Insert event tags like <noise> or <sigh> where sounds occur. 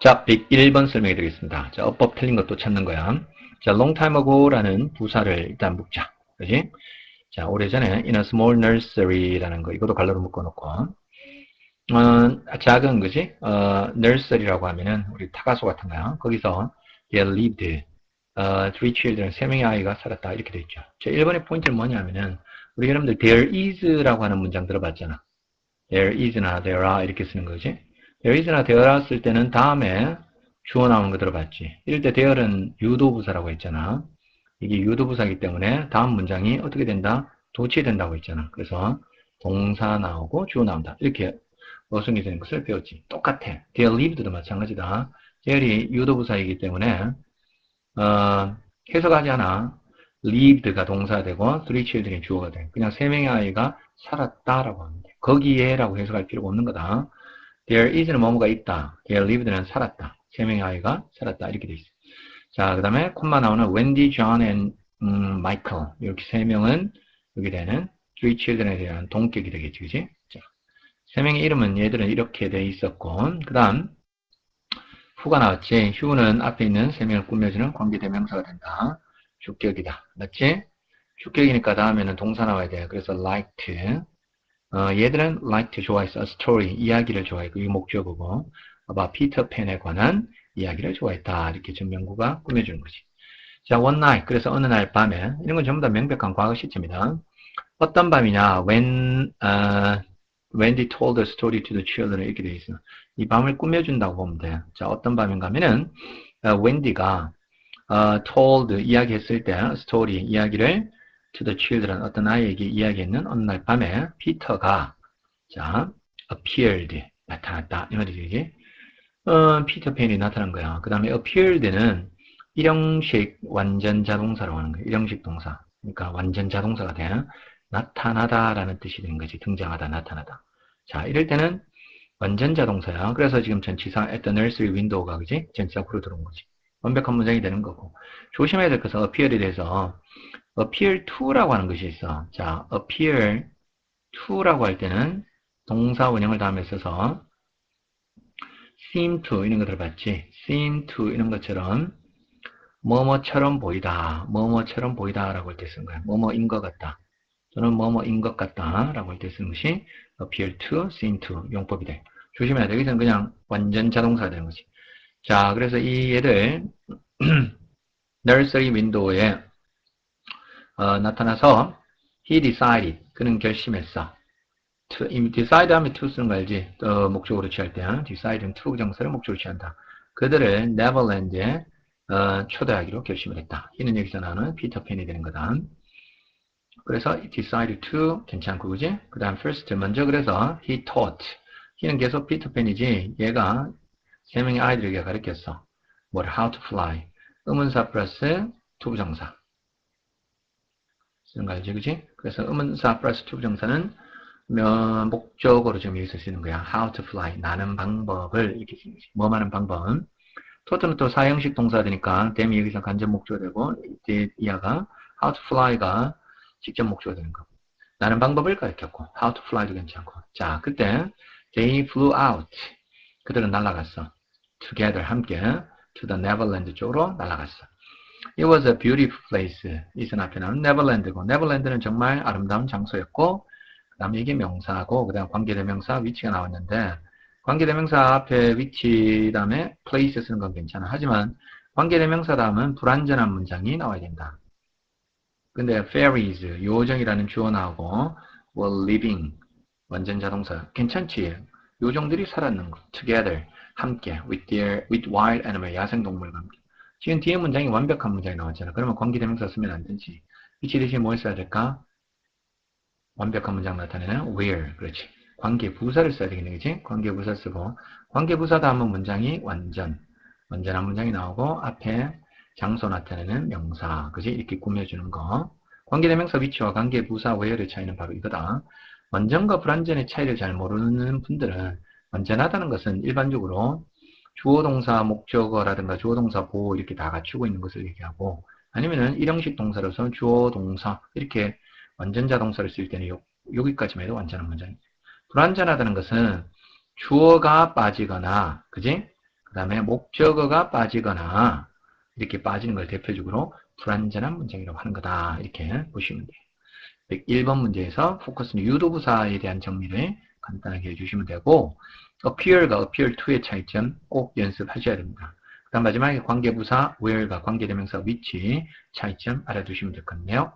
자, 101번 설명해 드리겠습니다. 자, 어법 틀린 것도 찾는 거야. 자, long time ago라는 부사를 일단 묶자. 그지? 자, 오래전에 in a small nursery라는 거, 이것도 갈로로 묶어놓고, 어, 작은, 그지? 어, nursery라고 하면은, 우리 타가소 같은 거야. 거기서, there lived, 어, three children, 세 명의 아이가 살았다. 이렇게 돼 있죠. 자, 1번의 포인트는 뭐냐면은, 우리 여러분들 there is라고 하는 문장 들어봤잖아. there is나 there are 이렇게 쓰는 거지. Are 쓸 때는 다음에 주어 나오는 거 들어봤지. 이럴 때 there는 유도부사라고 했잖아. 이게 유도부사이기 때문에 다음 문장이 어떻게 된다? 도치된다고 했잖아. 그래서 동사 나오고 주어 나온다. 이렇게 어순이 되는 것을 배웠지. 똑같아. there lived도 마찬가지다. there이 유도부사이기 때문에 어, 해석하지 않아. lived가 동사되고 three children이 주어가 돼. 그냥 세 명의 아이가 살았다라고 합니다. 거기에라고 해석할 필요가 없는 거다. There is는 뭐뭐가 있다. there lived는 살았다. 세 명의 아이가 살았다. 이렇게 돼 있어. 자, 그 다음에 콤마 나오는 Wendy, John, and 음, Michael 이렇게 세 명은 여기 되는 three children에 대한 동격이 되겠지, 그지? 자, 세 명의 이름은 얘들은 이렇게 돼 있었고, 그 다음 후가 나왔지. 휴는 앞에 있는 세 명을 꾸며주는 관계대명사가 된다. 주격이다. 맞지? 주격이니까 다음에는 동사 나와야 돼. 그래서 liked. 어, 얘들은 liked 좋아했어. story. 이야기를 좋아했고, 이 목적어고. 봐봐, 피터팬에 관한 이야기를 좋아했다. 이렇게 전명구가 꾸며주는 거지. 자, one night. 그래서 어느 날 밤에. 이런 건 전부 다 명백한 과거 시점이다. 어떤 밤이냐? When, uh, when they told the story to the children. 이렇게 돼 있어. 이 밤을 꾸며준다고 보면 돼. 자, 어떤 밤인가 하면은, uh, Wendy가, uh, told, 이야기했을 때, story, 이야기를 to the children, 어떤 아이에게 이야기했는 어느 날 밤에, 피터가, 자, appeared, 나타났다. 이 말이지. 어, 피터팬이 나타난 거야. 그 다음에 appeared는 일형식 완전 자동사라고 하는 거야. 일형식 동사. 그러니까 완전 자동사가 돼. 나타나다 라는 뜻이 되는 거지. 등장하다, 나타나다. 자, 이럴 때는 완전 자동사야. 그래서 지금 전치사 at the nursery window가 그지? 전치사 앞으로 들어온 거지. 완벽한 문장이 되는 거고. 조심해야 될 것은 appear에 대해서 appear to라고 하는 것이 있어. 자, appear to라고 할 때는 동사 원형을 다음에 써서 seem to 이런 거 들어봤지? seem to 이런 것처럼 뭐뭐처럼 보이다, 뭐뭐처럼 보이다 라고 할 때 쓰는 거야. 뭐뭐인 것 같다. 또는 뭐뭐인 것 같다 라고 할 때 쓰는 것이 appear to, seem to 용법이 돼. 조심해야 돼. 여기서는 그냥 완전 자동사가 되는 거지. 자, 그래서 이 얘를 <clears throat> nursery window에 어, 나타나서 he decided 그는 결심했어. to, 이 decide 하면 to 쓰는 거 알지? 어, 목적으로 취할 때 decide는 to 정사를 목적으로 취한다. 그들을 네버랜드에 어, 초대하기로 결심을 했다. 이는 여기서 나오는 피터팬이 되는 거다. 그래서 decide to 괜찮고 그지? 그 다음 first 먼저 그래서 he taught he는 계속 피터팬이지 얘가 세 명의 아이들에게 가르쳤어. 뭘 how to fly 의문사 플러스 투부정사 쓰는 거 알지 그지? 그래서 의문사 플러스 투부정사는 목적으로 지금 여기서 쓰는 거야. how to fly 나는 방법을 이렇게 쓰는 거지. 뭐 하는 방법 토트는 또 사형식 동사되니까 댐이 여기서 간접 목적이 되고 이때 이하가 how to fly가 직접 목적이 되는 거고 나는 방법을 가르쳤고 how to fly도 괜찮고 자 그때 they flew out 그들은 날아갔어 together 함께 to the Neverland 쪽으로 날아갔어 It was a beautiful place 이선 앞에 나오는 네버랜드고 네버랜드는 정말 아름다운 장소였고 그 다음에 이게 명사고 그 다음 관계대명사 위치가 나왔는데 관계대명사 앞에 위치 다음에 place 쓰는 건 괜찮아 하지만 관계대명사 다음은 불완전한 문장이 나와야 된다 근데 fairies, 요정이라는 주어 나오고 were living, 완전 자동사. 괜찮지? 요정들이 살았는 거. together, 함께, with their, with wild animal, 야생동물과 함께. 지금 뒤에 문장이 완벽한 문장이 나왔잖아. 그러면 관계대명사 쓰면 안 되지. 위치 대신 뭘 써야 될까? 완벽한 문장 나타내는 where, 그렇지. 관계 부사를 써야 되겠네, 그치? 관계 부사 쓰고, 관계 부사 다음은 문장이 완전, 완전한 문장이 나오고, 앞에 장소 나타내는 명사, 그지? 이렇게 꾸며주는 거. 관계대명사 위치와 관계 부사 외열의 차이는 바로 이거다. 완전과 불완전의 차이를 잘 모르는 분들은 완전하다는 것은 일반적으로 주어동사 목적어라든가 주어동사 보호 이렇게 다 갖추고 있는 것을 얘기하고 아니면은 일형식 동사로서 주어동사 이렇게 완전자 동사를 쓸 때는 요, 여기까지만 해도 완전한 문장입니다. 불완전하다는 것은 주어가 빠지거나 그지? 그 다음에 목적어가 빠지거나 이렇게 빠지는 걸 대표적으로 불완전한 문장이라고 하는 거다. 이렇게 보시면 돼요. 101번 문제에서 포커스는 유도부사에 대한 정리를 간단하게 해주시면 되고 appear과 appear to의 차이점 꼭 연습하셔야 됩니다. 그 다음 마지막에 관계부사 where가 관계대명사 which 차이점 알아두시면 될것 같네요.